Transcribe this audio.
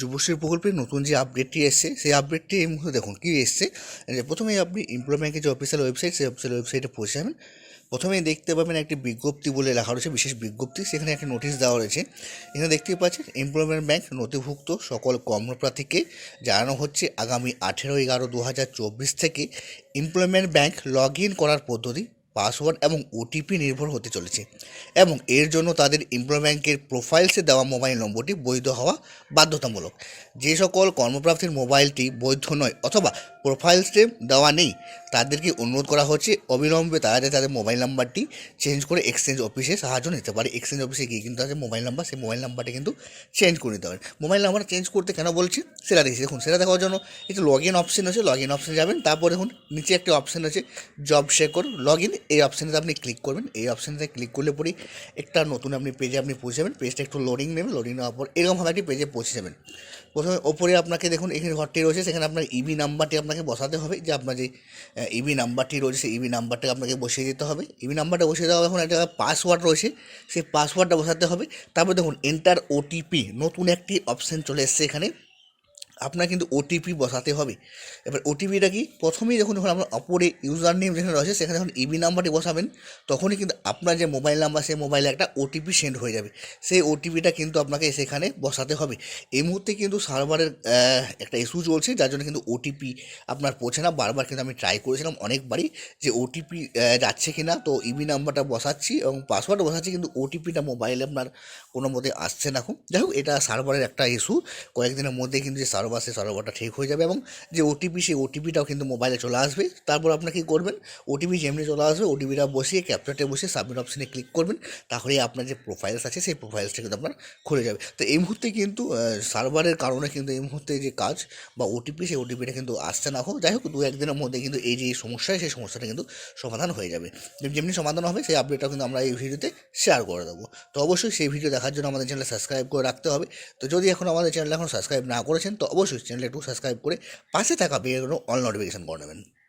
যুবশ্রী প্রকল্পের নতুন যে আপডেটটি এসছে, সেই আপডেটটি এই মুহূর্তে দেখুন কী এসছে। যে প্রথমেই আপনি এমপ্লয় ব্যাংকের যে অফিসিয়াল ওয়েবসাইট সেই অফিসিয়াল ওয়েবসাইটে পৌঁছে যাবেন। প্রথমেই দেখতে পাবেন একটি বিজ্ঞপ্তি বলে লেখা রয়েছে, বিশেষ বিজ্ঞপ্তি। সেখানে একটি নোটিশ দেওয়া রয়েছে। এখানে দেখতেই পাচ্ছেন এমপ্লয়মেন্ট ব্যাংক নথিভুক্ত সকল কর্মপ্রার্থীকে জানানো হচ্ছে আগামী আঠেরো এগারো দু থেকে এমপ্লয়মেন্ট ব্যাংক লগ ইন করার পদ্ধতি। পাসওয়ার্ড এবং ওটিপি নির্ভর হতে চলেছে এবং এর জন্য তাদের এমপ্লয় ব্যাংকের প্রোফাইলসে দেওয়া মোবাইল নম্বরটি বৈধ হওয়া বাধ্যতামূলক। যে সকল কর্মপ্রাপ্তির মোবাইলটি বৈধ নয় অথবা প্রোফাইলসে দেওয়া নেই তাদেরকে অনুরোধ করা হচ্ছে, অবিলম্বে তারা যাতে তাদের মোবাইল নাম্বারটি চেঞ্জ করে এক্সচেঞ্জ অফিসে সাহায্য নিতে পারে। এক্সচেঞ্জ অফিসে গিয়ে কিন্তু তাদের মোবাইল নাম্বার, সেই মোবাইল নাম্বারটা কিন্তু চেঞ্জ করে নিতে পারে মোবাইল নাম্বার চেঞ্জ করতে কেন বলছি? সেটা দেখছি। দেখুন, সেটা দেখার জন্য একটু লগ ইন অপশন আছে লগ ইন অপশনে যাবেন। তারপর দেখুন, নিচে একটি অপশন আছে জব শেকর লগ ইন এই অপশানেতে আপনি ক্লিক করবেন। এই অপশানেতে ক্লিক করলে পরেই একটা নতুন আপনি পেজে আপনি পৌঁছে যাবেন। পেজটা একটু লোডিং নেবেন। লোডিং নেওয়ার পর এরকমভাবে একটি পেজে পৌঁছে যাবেন। প্রথমে ওপরে আপনাকে দেখুন, এখানে ঘরটি রয়েছে। সেখানে আপনার ইবি নাম্বারটি আপনাকে বসাতে হবে যে আপনার যে ইবি নাম্বারটি রয়েছে সেই ইবি নাম্বারটা আপনাকে বসিয়ে দিতে হবে। ইবি নাম্বারটা বসিয়ে দেওয়া এখন একটা পাসওয়ার্ড রয়েছে, সেই পাসওয়ার্ডটা বসাতে হবে। তারপর দেখুন এন্টার ওটিপি নতুন একটি অপশান চলে এসছে এখানে। আপনার কিন্তু ওটিপি বসাতে হবে। এবার ওটিপিটা কি? প্রথমেই যখন যখন আপনার অপরে ইউজার নেম যেখানে রয়েছে, সেখানে যখন ইবি নাম্বারটি বসাবেন, তখনই কিন্তু আপনার যে মোবাইল নাম্বার সেই মোবাইলে একটা ওটিপি সেন্ড হয়ে যাবে। সেই ওটিপিটা কিন্তু আপনাকে সেখানে বসাতে হবে। এই মুহূর্তে কিন্তু সার্ভারের একটা ইস্যু চলছে, যার জন্য কিন্তু ওটিপি আপনার পৌঁছে না। বারবার কিন্তু আমি ট্রাই করেছিলাম অনেকবারই যে ওটিপি যাচ্ছে কি না তো ইবি নাম্বারটা বসাচ্ছি এবং পাসওয়ার্ড বসাচ্ছি, কিন্তু ওটিপিটা মোবাইলে আপনার কোনো মতে আসছে না খুব। যাই হোক, এটা সার্ভারের একটা ইস্যু কয়েকদিনের মধ্যে কিন্তু যে সার্ভার সে সার্ভারটা ঠিক হয়ে যাবে এবং যে ওটিপি সেই ওটিপিটাও কিন্তু মোবাইলে চলে আসবে। তারপর আপনাকে কী করবেন? ওটিপি যেমনি চলে আসবে ওটিপিটা বসিয়ে ক্যাপচারটা বসিয়ে সাবমিট অপশানে ক্লিক করবেন। তাহলেই আপনার যে প্রোফাইলস আছে, সেই প্রোফাইলসটা কিন্তু আপনার খুলে যাবে। তো এই মুহূর্তে কিন্তু সার্ভারের কারণে কিন্তু এই মুহূর্তে যে কাজ বা ওটিপি সেই ওটিপিটা কিন্তু আসছে না হোক। যাই হোক, দু একদিনের মধ্যে কিন্তু এই যে সমস্যা, সেই সমস্যাটা কিন্তু সমাধান হয়ে যাবে। যেমনি সমাধান হবে, সেই আপডেটটা কিন্তু আমরা এই ভিডিওতে শেয়ার করে দেবো। তো অবশ্যই সেই ভিডিও দেখার জন্য আমাদের চ্যানেল সাবস্ক্রাইব করে রাখতে হবে। তো যদি এখন আমাদের চ্যানেল এখন সাবস্ক্রাইব না করেছেন, তো অবশ্যই চ্যানেলটা একটু সাবস্ক্রাইব করে পাশে থাকা বেল অল নোটিফিকেশান করে নেবেন।